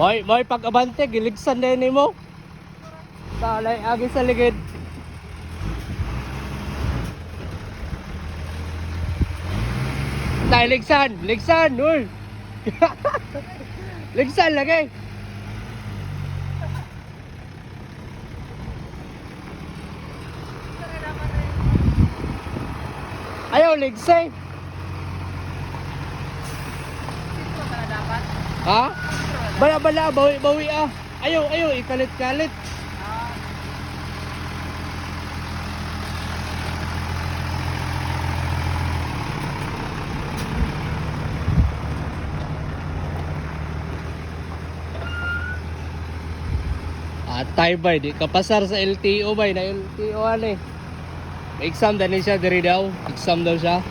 Moy, moy pag abante giligsan din nimo. Salay agi sa ligid. Tay ligsan, ligsan, ul. ligsan lagi. Ayaw ligsay. Ha? Bala bala bawi bawi ah. Ayaw ayaw ikalit kalit. Atay bay di kapasar sa LTO bay na LTO ani. May exam dani siya diri daw. Exam daw siya.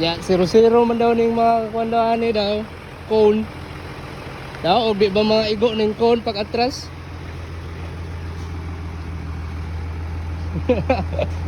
Ya, zero-zero man daw ning mga kwandaan ni daw. Cone. Daw, o di ba mga igo ning cone pag atras?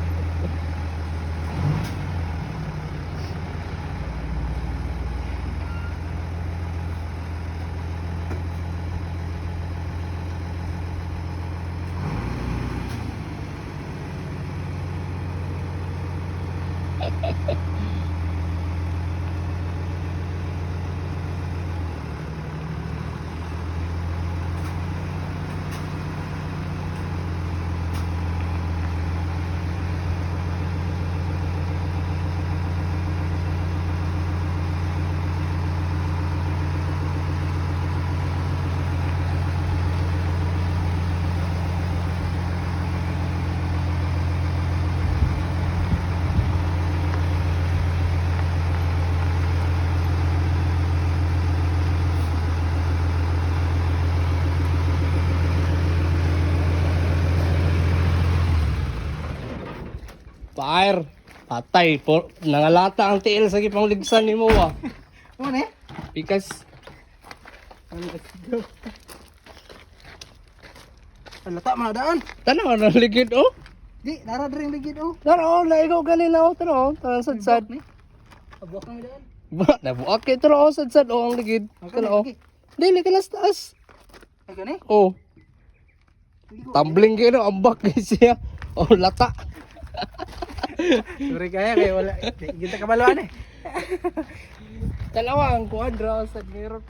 Fire. Patay. Po, nangalata ang tiil sa gipang ligsan ni mo ah. Ano? Because Ang lata man daan. tanaw na ligid oh. Di, nara dring ligid oh. Tanaw na ikaw ganina oh. Tanaw. Tanaw sad sad. Abuak kami daan. Ba, nabuak kay tanaw sad sad oh ang ligid. Tanaw. Dili ka taas. Ay kani? Oh. Tumbling kayo no. Ambak siya. Oh lata. Sorry kaya kay wala. Kita kabaluan eh. Tanaw ang kuadra sa mirror.